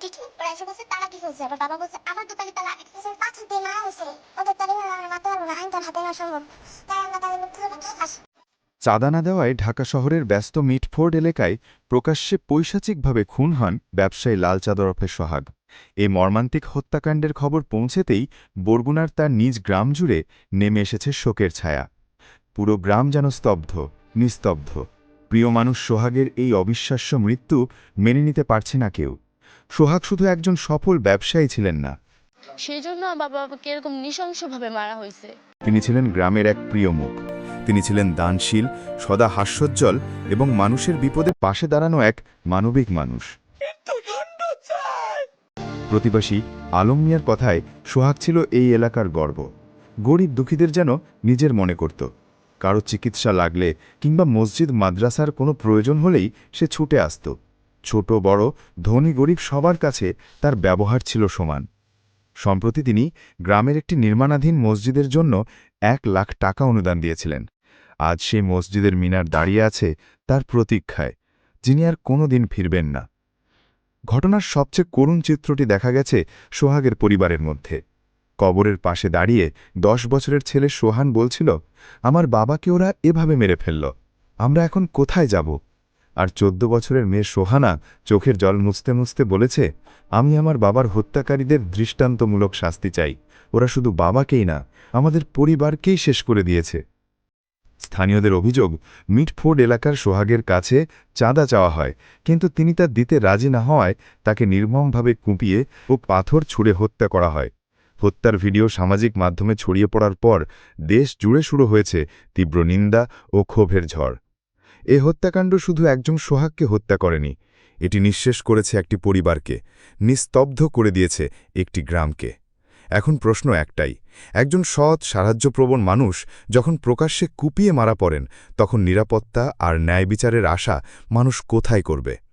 তারা কি আবার বাবা বলছে, আমার দোকানে কিছু হয়েছে। ওদের আইন তার হাতে নেওয়া সম্ভব। তাই আমরা তাদের আসি। চাঁদা না দেওয়ায় ঢাকা শহরের ব্যস্ত মিটফোর্ড এলাকায় প্রকাশ্যে পৈশাচিকভাবে খুন হন ব্যবসায়ী লাল চাদরফের সোহাগ। এই মর্মান্তিক হত্যাকাণ্ডের খবর পৌঁছেতেই বরগুনার তার নিজ গ্রাম জুড়ে নেমে এসেছে শোকের ছায়া। পুরো গ্রাম যেন স্তব্ধ, নিস্তব্ধ। প্রিয় মানুষ সোহাগের এই অবিশ্বাস্য মৃত্যু মেনে নিতে পারছে না কেউ। সোহাগ শুধু একজন সফল ব্যবসায়ী ছিলেন না। সেই জন্য আমার বাবাকে এরকম নৃশংসভাবে মারা হয়েছে। তিনি ছিলেন গ্রামের এক প্রিয় মুখ। তিনি ছিলেন দানশীল সদা হাস্যোজ্জ্বল এবং মানুষের বিপদে পাশে দাঁড়ানো এক মানবিক মানুষ। প্রতিবাসী আলম মিয়ার কথায় সোহাগ ছিল এই এলাকার গর্ব। গরিব দুঃখীদের যেন নিজের মনে করত। কারও চিকিৎসা লাগলে কিংবা মসজিদ মাদ্রাসার কোনো প্রয়োজন হলেই সে ছুটে আসত। ছোট, বড়, ধনী, গরিব সবার কাছে তার ব্যবহার ছিল সমান। সম্প্রতি তিনি গ্রামের একটি নির্মাণাধীন মসজিদের জন্য এক লাখ টাকা অনুদান দিয়েছিলেন। আজ সেই মসজিদের মিনার দাঁড়িয়ে আছে তার প্রতীক্ষায়, যিনি আর কোনো দিন ফিরবেন না। ঘটনার সবচেয়ে করুণ চিত্রটি দেখা গেছে সোহাগের পরিবারের মধ্যে। কবরের পাশে দাঁড়িয়ে দশ বছরের ছেলে সোহান বলছিল, আমার বাবাকে ওরা এভাবে মেরে ফেলল। আমরা এখন কোথায় যাব? আর চোদ্দ বছরের মেয়ে সোহানা চোখের জল মুছতে মুছতে বলেছে, আমি আমার বাবার হত্যাকারীদের দৃষ্টান্তমূলক শাস্তি চাই। ওরা শুধু বাবাকেই না, আমাদের পরিবারকেই শেষ করে দিয়েছে। স্থানীয়দের অভিযোগ, মিটফোর্ড এলাকার সোহাগের কাছে চাঁদা চাওয়া হয়, কিন্তু তিনি তা দিতে রাজি না হওয়ায় তাকে নির্মমভাবে কুপিয়ে ও পাথর ছুঁড়ে হত্যা করা হয়। হত্যার ভিডিও সামাজিক মাধ্যমে ছড়িয়ে পড়ার পর দেশ জুড়ে শুরু হয়েছে তীব্র নিন্দা ও ক্ষোভের ঝড়। এ হত্যাকাণ্ড শুধু একজন সোহাগকে হত্যা করেনি, এটি নিঃশেষ করেছে একটি পরিবারকে, নিস্তব্ধ করে দিয়েছে একটি গ্রামকে। এখন প্রশ্ন একটাই, একজন সৎ, সাহায্যপ্রবণ মানুষ যখন প্রকাশ্যে কুপিয়ে মারা পড়েন, তখন নিরাপত্তা আর ন্যায় বিচারের আশা মানুষ কোথায় করবে?